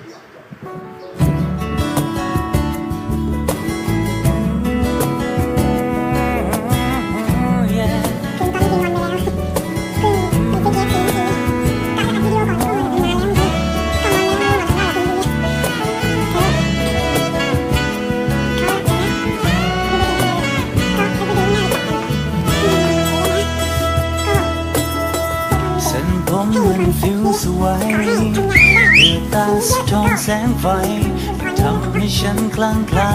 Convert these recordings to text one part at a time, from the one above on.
คือตอนนี้งอนไปแลือคือพี่เจฟคือคือกลับมาอัดวงตาสะท้อนแสงไฟทำให้ฉันคลั่งไคล้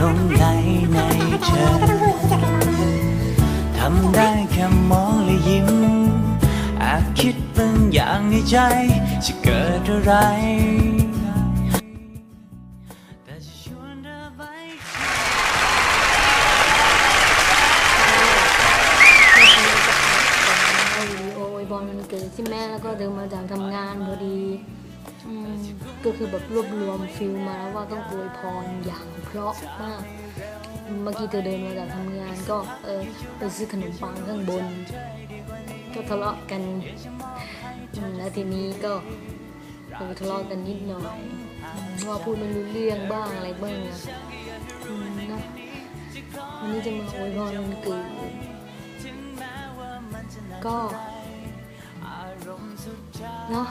ลงไหลในเธอก็ต้องพูดอย่างนี้เกิดทำได้แค่มองและยิ้มแอบคิดบางอย่างในใจจะเกิดอะไร เกิดใช่ไหมแล้วก็เดินมาจากทำงานพอดีก็คือแบบรวบรวมฟิลมาแล้วว่าต้องอวยพรอย่างเพราะมาก เมื่อกี้เธอเดินมาจากทำงานก็เออไปซื้อขนมปังข้างบน ก็ทะเลาะกันแล้วทีนี้ก็เออทะเลาะกันนิดหน่อยว่าพูดไม่รู้เรื่องบ้างอะไรบ้างอะนะวันนี้จะมาอวยพรวันเกิดก็ เนาะ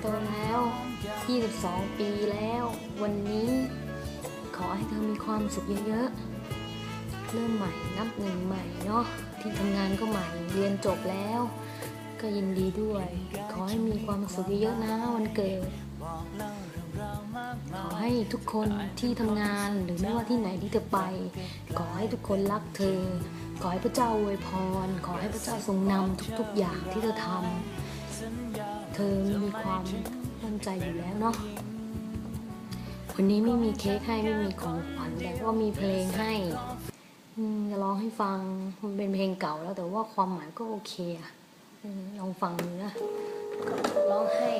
โตแล้ว 22 ปีแล้ว วันนี้ขอให้เธอมีความสุขเยอะๆ เริ่มใหม่นับหนึ่งใหม่เนาะที่ทำงานก็ใหม่เรียนจบแล้ว ก็ยินดีด้วย ขอให้มีความสุขเยอะๆนะวันเกิดขอให้ทุกคนที่ทำงานหรือไม่ว่าที่ไหนที่เธอไป ขอให้ทุกคนรักเธอ ขอให้พระเจ้าอวยพร ขอให้พระเจ้าทรงนำทุกๆอย่างที่เธอทำเธอมีความมั่นใจอยู่แล้วเนาะวันนี้ไม่มีเค้กให้ไม่มีของขวัญแต่ว่ามีเพลงให้จะร้องให้ฟังมันเป็นเพลงเก่าแล้วแต่ว่าความหมายก็โอเคอะลองฟังดูนะร้องให้